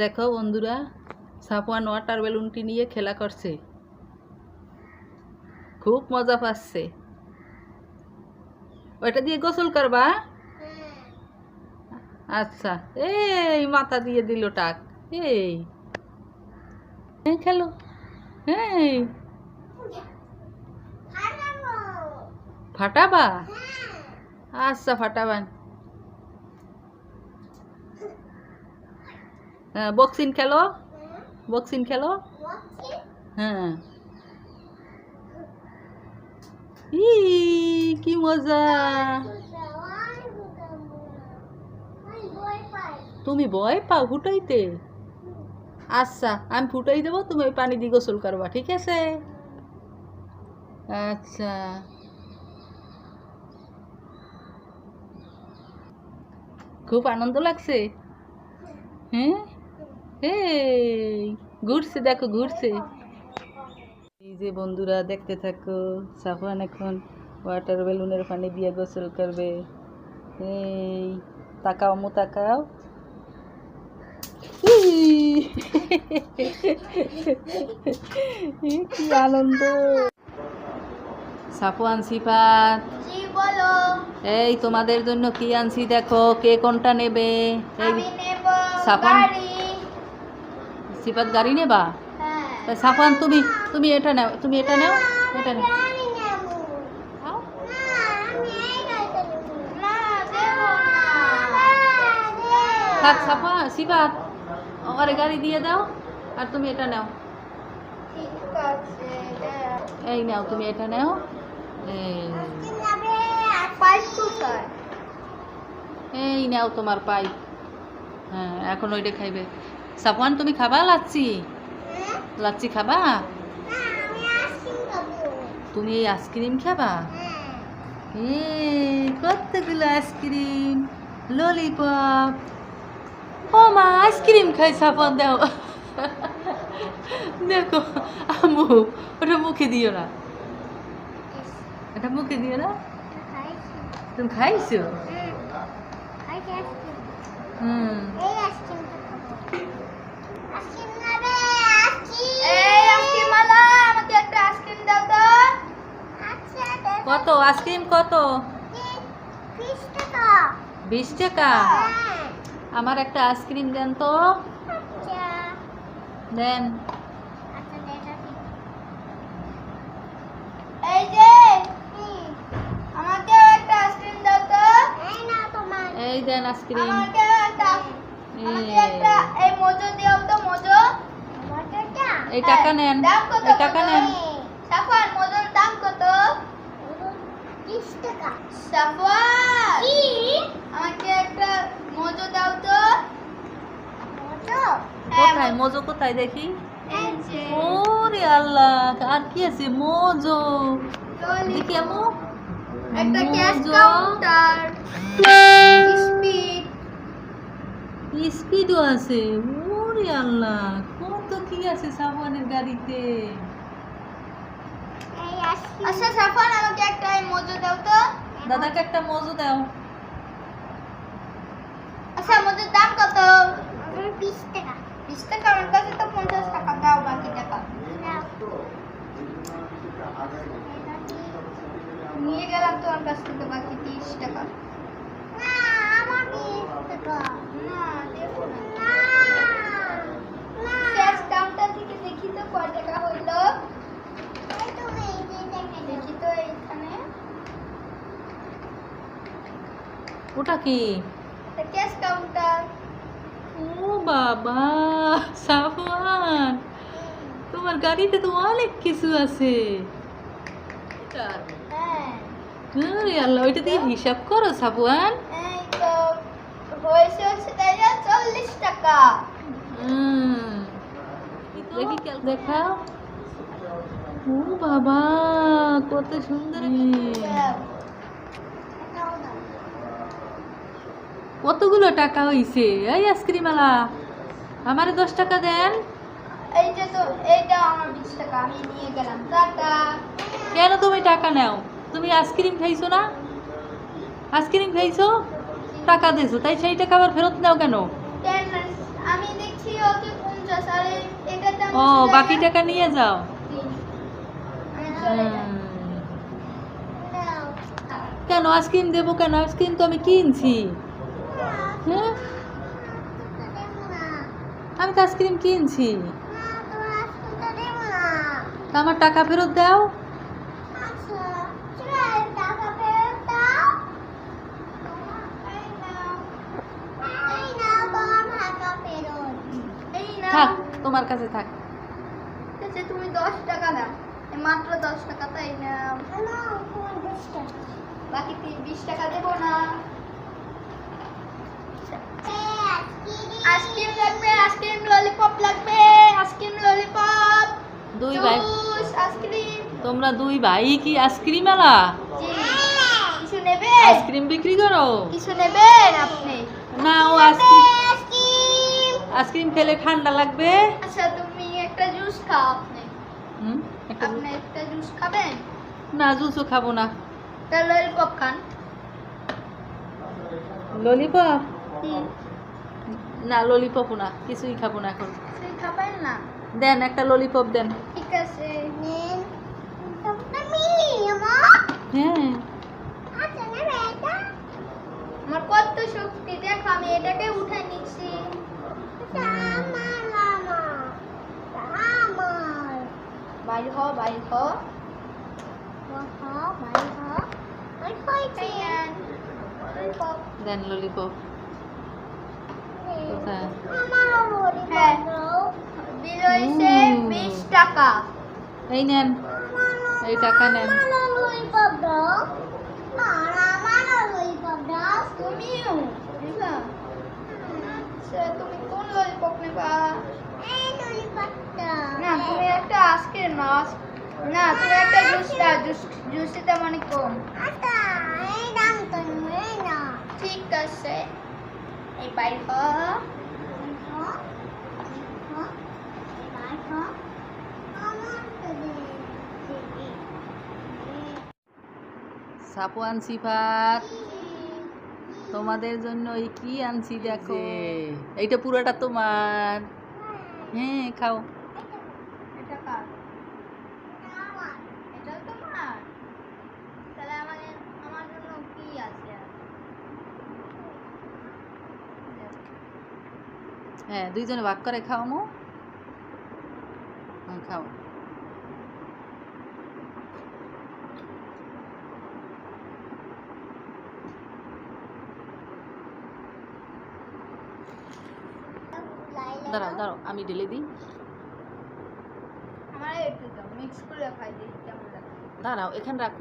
দেখো বন্ধুরা সাপওয়ান ওয়াটার বেলুনটি নিয়ে খেলা করছে। খুব মজা পাচ্ছে। ওইটা দিয়ে গোসল করবা? আচ্ছা এই মাথা দিয়ে দিল টাক এই। এই খেলো এই। ফাটাবা। আচ্ছা ফাটাবা। বক্সিং খেলো? বক্সিং খেলো? হ্যাঁ। ই কি মজা। তুমি ভয় পাও ফুটাইতে? আচ্ছা আমি ফুটাই দেবো, তুমি ওই পানি দিয়ে গোসল করবা, ঠিক আছে? আচ্ছা। খুব আনন্দ লাগছে? হ্যাঁ? এই ঘুরছে দেখো ঘুরছে। এই যে বন্ধুরা দেখতে থাকো সাফান এখন ওয়াটার বেলুনের পানি দিয়ে গোসল করবে। এই তাকাও মু তাকাও। কি আনন্দ। সাফওয়ান সিফাত। এই তোমাদের জন্য কি আনছি দেখো কে কোনটা নেবে? এই সিফাত গাড়ি নেবা? হ্যাঁ। তা সাফওয়ান তুমি তুমি এটা নাও তুমি এটা নাও এটা নাও। থাক সাফা সিফাত আরে গাড়ি দিয়ে দাও আর তুমি এটা নাও। এই নাও তুমি এটা নাও। এই নাও তোমার পাইপ। হ্যাঁ এখন ওইটা খাইবে। সাফওয়ান তুমি খাবা লাচ্ছি? লাচ্ছি খাবা? আমি তুমি এই আইসক্রিম খাবা? এই কতগুলো আইসক্রিম? ললিপপ। ও মা আইসক্রিম খাই সাফান দাও দেখো আম্মু ওটা মুখে দিও না। এটা মুখে দিও না? তুমি খাইছো? হুম কত? আইসক্রিম কত? বিশ টাকা। আমার একটা আইসক্রিম দেন তো। দেন। এই দেন আইসক্রিম। আমাকে একটা এই মোজো দিও তো মোজো মোজোটা এই টাকা নেন। এই টাকা নেন। সাফওয়ান মোজোর দাম কত? 20 টাকা। সাফওয়ান! কি? আমাকে একটা মোজো দাও তো। মোজো কোথায়? মোজো কোথায় দেখি? ওরে আল্লাহ আর কি আছে? মোজো দেখি আমু একটা ক্যাশ কাউন্টার স্পিড স্পিডও আছে। ওরে আল্লাহ কত কি আছে সাবানের গাড়িতে? আচ্ছা সাফান আমাকে একটা মোজো দাও তো। দাদাকে একটা মোজো দাও। আচ্ছা মোজোর দাম কত? বিশ টাকা। বিশ টাকা আমার কাছে তো পঞ্চাশ টাকা দাও বাকি টাকা। নিয়ে গেলাম তোমার কাছ থেকে বাকি তিরিশ টাকা না আমার বিশ টাকা না দেবো না ক্যাশ কাউন্টার থেকে দেখি তো এইখানে ওটা কি? ক্যাশ কাউন্টার ও বাবা সাফওয়ান। তোমার গাড়িতে তো অনেক কিছু আছে। আরে আল্লাহ ওইটা দিয়ে হিসাব করো সাফওয়ান। তো হয়েছে হচ্ছে তাই চল্লিশ টাকা। হুম। দেখি খেয়াল দেখাও। ও বাবা কত সুন্দর কতগুলো টাকা হইছে? এই আইসক্রিম আলা আমারে দশ টাকা দেন। এই তো এইটা আমার বিশ টাকা আমি নিয়ে গেলাম। টাটা। কেন তুমি টাকা নাও? তুমি আইসক্রিম খাইছো না? আইসক্রিম খাইছো? টাকা দিয়েছ তাই সেই টাকা আবার ফেরত নাও কেন? আমি দেখছি ওকে পঞ্চাশ আর ও বাকি টাকা নিয়ে যাও। যাই। কেন আইসক্রিম দেবো কেন? আইসক্রিম তো আমি কিনছি। হ্যাঁ আমি তো আইসক্রিম কিনছি। তা আমার টাকা ফেরত দাও। থাক তোমার কাছে থাক। আছে, তুমি দশ টাকা নাও। এই মাত্র দশ টাকা তাই নাও বাকি বিশ টাকা দেবো না। আইসক্রিম লাগবে আইসক্রিম ললিপপ লাগবে আইসক্রিম ললিপপ দুই ভাই। Ice cream. তোমরা দুই ভাই কি আইসক্রিম আলা কিছু নেবে? আইসক্রিম বিক্রি করো? কিছু নেবেন আপনি? না ও আইসক্রিম। আইসক্রিম খেলে ঠান্ডা লাগবে? আচ্ছা তুমি জুস খাও আপনি? হুম? একটা আপনি একটা জুস খাবেন? না জুসও খাব না। তা ললিপপ খান। ললিপপ না ললিপপও না কিছুই খাব না এখন। খাবেন না? দেন একটা ললিপপ দেন। ঠিক আছে হ্যাঁ আমার কত শক্তি দেখো আমি এটাকে উঠে নিচ্ছি বাইর হ বাইর হ। দেন ললিপপ। হ্যাঁ। টাকা। এই নেন। এই টাকা নেন। তুমিও তুমি কোন ললিপপ নেবা? না তুমি একটা আইসক্রিম নাও না তুমি একটা জুস নাও জুস অনেক কম। ঠিক আছে এই বাইর হ। সাপু আনছি ভাত তোমাদের জন্য এই কি আনছি দেখো। এইটা পুরোটা তোমার। হ্যাঁ খাও। এটা কার? তোমার তাহলে আমার জন্য কি আছে? হ্যাঁ দুইজনে ভাগ করে খাও মো। হ্যাঁ, খাও। দাঁড়াও দাঁড়াও আমি ঢেলে দিই। আমার একটু দাও মিক্স করে খাই দিই কেমন লাগে? দাঁড়াও এখানে রাখো